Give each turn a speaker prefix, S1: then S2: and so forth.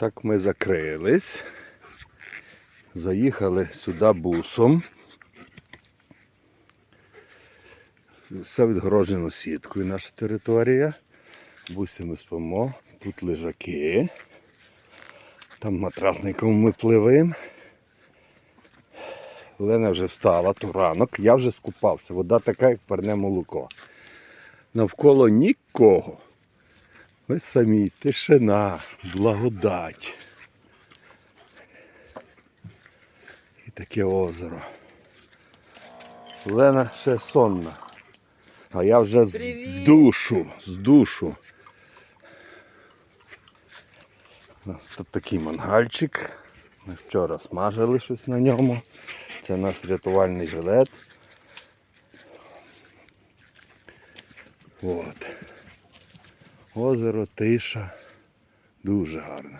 S1: Так ми закрились. Заїхали сюди бусом. Все відгороджено сіткою наша територія. Бусі ми спимо. Тут лежаки. Там матрасником ми пливемо. Лена вже встала, то ранок. Я вже скупався. Вода така, як парне молоко. Навколо нікого. Ви самі, тишина, благодать. І таке озеро. Лена ще сонна. А я вже з душу, з душу. У нас тут такий мангальчик. Ми вчора смажили щось на ньому. Це у нас рятувальний жилет. От. Озеро, тиша. Дуже гарно.